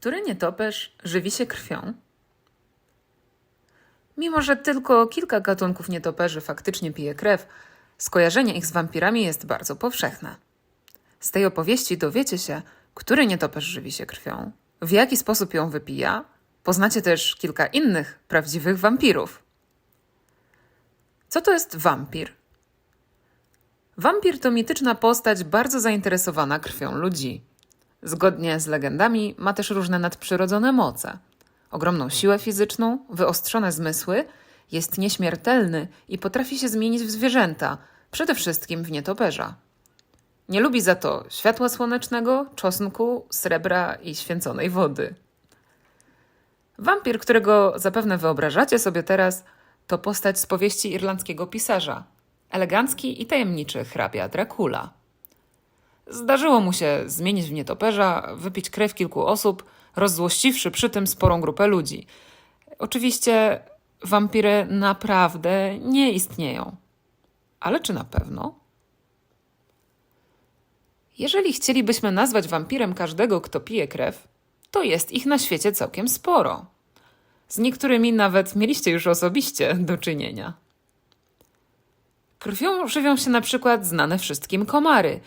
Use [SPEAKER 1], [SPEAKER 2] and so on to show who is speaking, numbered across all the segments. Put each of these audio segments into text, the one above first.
[SPEAKER 1] Który nietoperz żywi się krwią? Mimo, że tylko kilka gatunków nietoperzy faktycznie pije krew, skojarzenie ich z wampirami jest bardzo powszechne. Z tej opowieści dowiecie się, który nietoperz żywi się krwią, w jaki sposób ją wypija. Poznacie też kilka innych prawdziwych wampirów. Co to jest wampir? Wampir to mityczna postać bardzo zainteresowana krwią ludzi. Zgodnie z legendami ma też różne nadprzyrodzone moce. Ogromną siłę fizyczną, wyostrzone zmysły, jest nieśmiertelny i potrafi się zmienić w zwierzęta, przede wszystkim w nietoperza. Nie lubi za to światła słonecznego, czosnku, srebra i święconej wody. Wampir, którego zapewne wyobrażacie sobie teraz, to postać z powieści irlandzkiego pisarza. Elegancki i tajemniczy hrabia Dracula. Zdarzyło mu się zmienić w nietoperza, wypić krew kilku osób, rozzłościwszy przy tym sporą grupę ludzi. Oczywiście wampiry naprawdę nie istnieją. Ale czy na pewno? Jeżeli chcielibyśmy nazwać wampirem każdego, kto pije krew, to jest ich na świecie całkiem sporo. Z niektórymi nawet mieliście już osobiście do czynienia. Krwią żywią się na przykład znane wszystkim komary,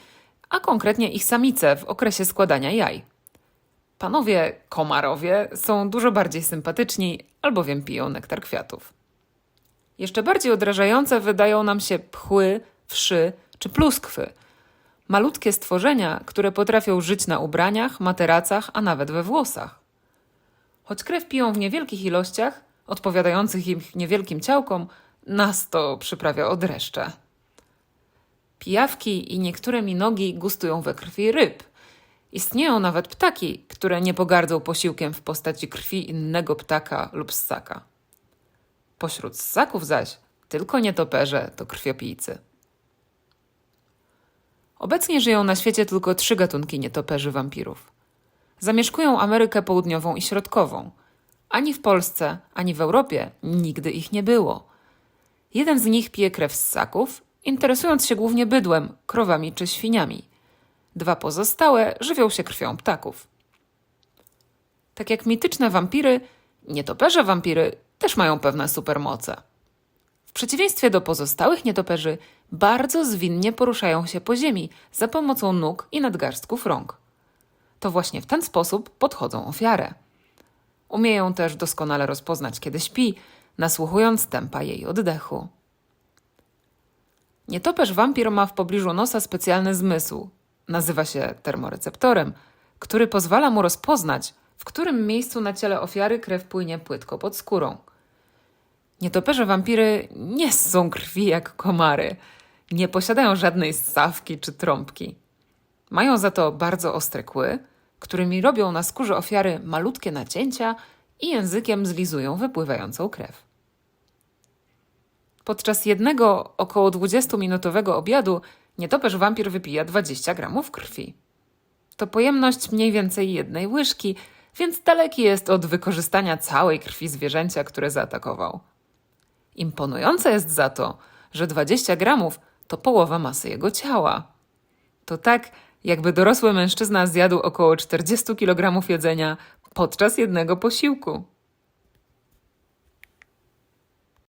[SPEAKER 1] a konkretnie ich samice w okresie składania jaj. Panowie komarowie są dużo bardziej sympatyczni, albowiem piją nektar kwiatów. Jeszcze bardziej odrażające wydają nam się pchły, wszy czy pluskwy. Malutkie stworzenia, które potrafią żyć na ubraniach, materacach, a nawet we włosach. Choć krew piją w niewielkich ilościach, odpowiadających im niewielkim ciałkom, nas to przyprawia od dreszcze. Pijawki i niektóre minogi gustują we krwi ryb. Istnieją nawet ptaki, które nie pogardzą posiłkiem w postaci krwi innego ptaka lub ssaka. Pośród ssaków zaś tylko nietoperze to krwiopijcy. Obecnie żyją na świecie tylko trzy gatunki nietoperzy wampirów. Zamieszkują Amerykę Południową i Środkową. Ani w Polsce, ani w Europie nigdy ich nie było. Jeden z nich pije krew ssaków, interesując się głównie bydłem, krowami czy świniami. Dwa pozostałe żywią się krwią ptaków. Tak jak mityczne wampiry, nietoperze wampiry też mają pewne supermoce. W przeciwieństwie do pozostałych nietoperzy, bardzo zwinnie poruszają się po ziemi za pomocą nóg i nadgarstków rąk. To właśnie w ten sposób podchodzą ofiarę. Umieją też doskonale rozpoznać, kiedy śpi, nasłuchując tempa jej oddechu. Nietoperz wampir ma w pobliżu nosa specjalny zmysł. Nazywa się termoreceptorem, który pozwala mu rozpoznać, w którym miejscu na ciele ofiary krew płynie płytko pod skórą. Nietoperze wampiry nie ssą krwi jak komary. Nie posiadają żadnej ssawki czy trąbki. Mają za to bardzo ostre kły, którymi robią na skórze ofiary malutkie nacięcia i językiem zlizują wypływającą krew. Podczas jednego około 20-minutowego obiadu nietoperz wampir wypija 20 gramów krwi. To pojemność mniej więcej jednej łyżki, więc daleki jest od wykorzystania całej krwi zwierzęcia, które zaatakował. Imponujące jest za to, że 20 gramów to połowa masy jego ciała. To tak, jakby dorosły mężczyzna zjadł około 40 kg jedzenia podczas jednego posiłku.